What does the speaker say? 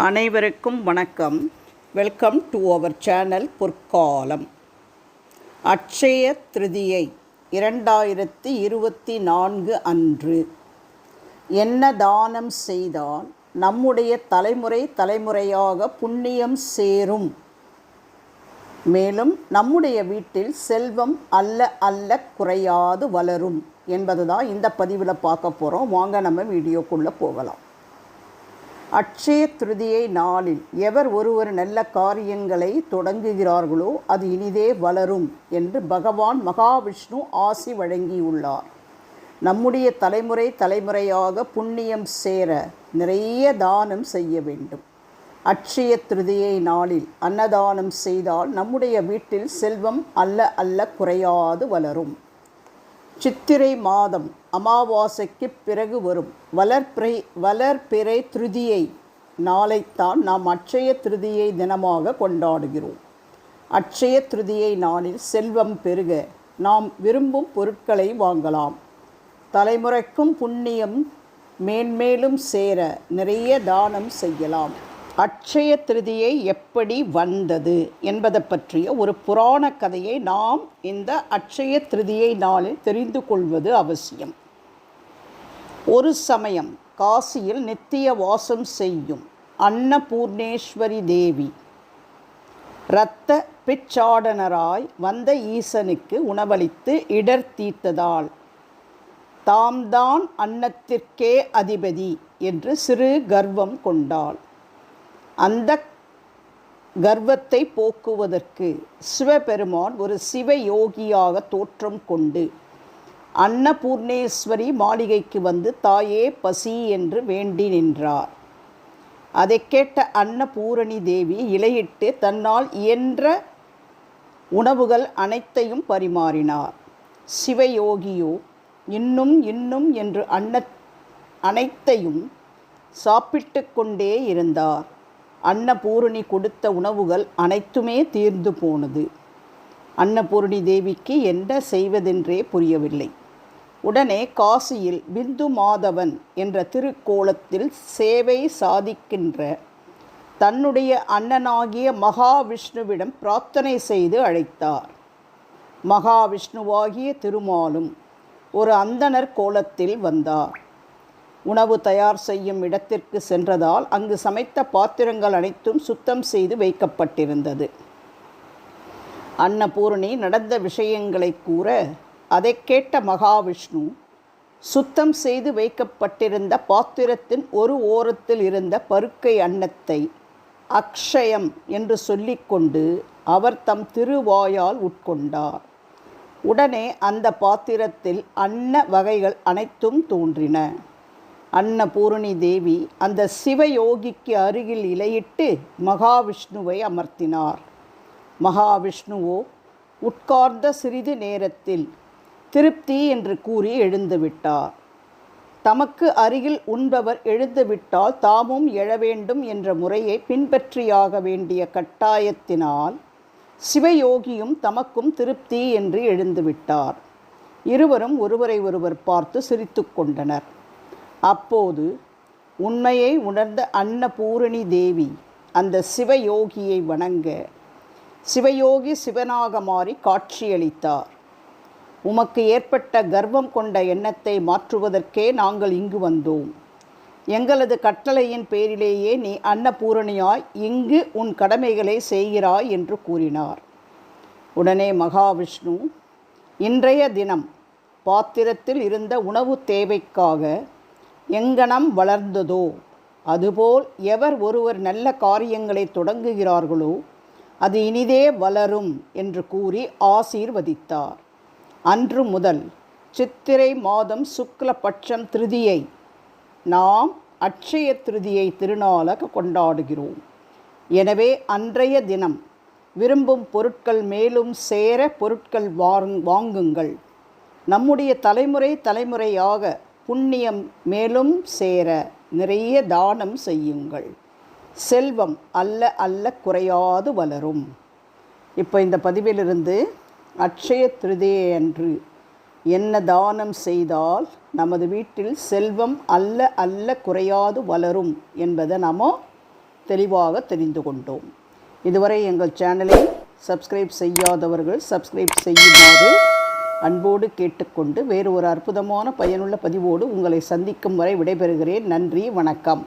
அனைவருக்கும் வணக்கம். Welcome to our channel பொற்காலம் அட்சய திருதியை இரண்டாயிரத்தி இருபத்தி நான்கு அன்று என்ன தானம் செய்தால் நம்முடைய தலைமுறை தலைமுறையாக புண்ணியம் சேரும். மேலும் நம்முடைய வீட்டில் செல்வம் அல்ல அல்ல குறையாது வளரும் என்பது தான் இந்த பதிவில் பார்க்க போகிறோம் வாங்க நம்ம வீடியோக்குள்ளே போகலாம். அட்சய திருதியை நாளில் எவர் ஒருவர் நல்ல காரியங்களை தொடங்குகிறார்களோ அது இனிதே வளரும் என்று பகவான் மகாவிஷ்ணு ஆசி வழங்கியுள்ளார். நம்முடைய தலைமுறை தலைமுறையாக புண்ணியம் சேர நிறைய தானம் செய்ய வேண்டும். அட்சய திருதியை நாளில் அன்னதானம் செய்தால் நம்முடைய வீட்டில் செல்வம் அல்ல அல்ல குறையாது வளரும். சித்திரை மாதம் அமாவாசைக்கு பிறகு வரும். வளர்பிறை வளர்பிறை திருதியை நாளைத்தான் நாம் அட்சய திருதியை தினமாக கொண்டாடுகிறோம். அட்சய திருதியை நாளில் செல்வம் பெருக நாம் விரும்பும் பொருட்களை வாங்கலாம். தலைமுறைக்கும் புண்ணியம் மேன்மேலும் சேர நிறைய தானம் செய்யலாம். அட்சய திருதியை எப்படி வந்தது என்பதை பற்றிய ஒரு புராண கதையை நாம் இந்த அட்சய திருதியை நாளில் தெரிந்து கொள்வது அவசியம். ஒரு சமயம் காசியில் நித்திய வாசம் செய்யும் அன்னபூர்ணேஸ்வரி தேவி இரத்த பிச்சாடனராய் வந்த ஈசனுக்கு உணவளித்து இடர் தீர்த்ததால் தாம்தான் அன்னத்திற்கே அதிபதி என்று சிறு கர்வம் கொண்டாள். அந்த கர்வத்தை போக்குவதற்கு சிவபெருமான் ஒரு சிவயோகியாக தோற்றம் கொண்டு அன்னபூர்ணேஸ்வரி மாளிகைக்கு வந்து தாயே பசி என்று வேண்டி நின்றார். அதை கேட்ட அன்னபூரணி தேவி இலையிட்டு தன்னால் இயன்ற உணவுகள் அனைத்தையும் பரிமாறினார். சிவயோகியோ இன்னும் இன்னும் என்று அன்ன அனைத்தையும் சாப்பிட்டு கொண்டே இருந்தார். அன்னபூரணி கொடுத்த உணவுகள் அனைத்துமே தீர்ந்து போனது. அன்னபூரணி தேவிக்கு என்ன செய்வதென்றே புரியவில்லை. உடனே காசியில் பிந்து மாதவன் என்ற திருக்கோலத்தில் சேவை சாதிக்கின்ற தன்னுடைய அண்ணனாகிய மகாவிஷ்ணுவிடம் பிரார்த்தனை செய்து அழைத்தார். மகாவிஷ்ணுவாகிய திருமாலும் ஒரு அந்தணர் கோலத்தில் வந்தார். உணவு தயார் செய்யும் இடத்திற்கு சென்றதால் அங்கு சமைத்த பாத்திரங்கள் அனைத்தும் சுத்தம் செய்து வைக்கப்பட்டிருந்தது. அன்னபூரணி நடந்த விஷயங்களை கூற அதை கேட்ட மகாவிஷ்ணு சுத்தம் செய்து வைக்கப்பட்டிருந்த பாத்திரத்தின் ஒரு ஓரத்தில் இருந்த பருக்கை அன்னத்தை அக்ஷயம் என்று சொல்லிக்கொண்டு அவர் தம் திருவாயால் உட்கொண்டார். உடனே அந்த பாத்திரத்தில் அன்ன வகைகள் அனைத்தும் தோன்றின. அன்னபூரணி தேவி அந்த சிவயோகிக்கு அருகில் இலையிட்டு மகாவிஷ்ணுவை அமர்த்தினார். மகாவிஷ்ணுவோ உட்கார்ந்த சிறிது நேரத்தில் திருப்தி என்று கூறி எழுந்துவிட்டார் தமக்கு அருகில் உண்பவர் எழுந்துவிட்டால் தாமும் எழ வேண்டும் என்ற முறையை பின்பற்றியாக வேண்டிய கட்டாயத்தினால் சிவயோகியும் தமக்கும் திருப்தி என்று எழுந்துவிட்டார் இருவரும் ஒருவரை ஒருவர் பார்த்து சிரித்து கொண்டனர். அப்போது உண்மையை உணர்ந்த அன்னபூரணி தேவி அந்த சிவயோகியை வணங்க சிவயோகி சிவனாக மாறி காட்சியளித்தார். உமக்கு ஏற்பட்ட கர்வம் கொண்ட எண்ணத்தை மாற்றுவதற்கே நாங்கள் இங்கு வந்தோம். எங்களது கட்டளையின் பேரிலேயே நீ அன்னபூரணியாய் இங்கு உன் கடமைகளை செய்கிறாய் என்று கூறினார். உடனே மகாவிஷ்ணு இன்றைய தினம் பாத்திரத்தில் இருந்த உணவு தேவைக்காக எங்கனம் வளர்ந்ததோ? அதுபோல் எவர் ஒருவர் நல்ல காரியங்களை தொடங்குகிறார்களோ அது இனிதே வளரும் என்று கூறி ஆசீர்வதித்தார். அன்று முதல் சித்திரை மாதம் சுக்லபட்சம் திருதியை நாம் அட்சய திருதியை திருநாளாக கொண்டாடுகிறோம். எனவே அன்றைய தினம் விரும்பும் பொருட்கள் மேலும் சேர பொருட்கள் வாங் வாங்குங்கள். நம்முடைய தலைமுறை தலைமுறையாக புண்ணியம் மேலும் சேர நிறைய தானம் செய்யுங்கள். செல்வம் அல்ல அல்ல குறையாது வளரும். இப்போ இந்த பதிவிலிருந்து அட்சய திருதியை அன்று என்ன தானம் செய்தால் நமது வீட்டில் செல்வம் அல்ல அல்ல குறையாது வளரும் என்பதை நாம் தெளிவாக தெரிந்து கொண்டோம். இதுவரை எங்கள் சேனலை சப்ஸ்கிரைப் செய்யாதவர்கள் சப்ஸ்கிரைப் செய்யுமாறு அன்போடு கேட்டுக்கொண்டு வேறு ஒரு அற்புதமான பயனுள்ள பதிவோடு உங்களை சந்திக்கும் வரை விடைபெறுகிறேன். நன்றி வணக்கம்.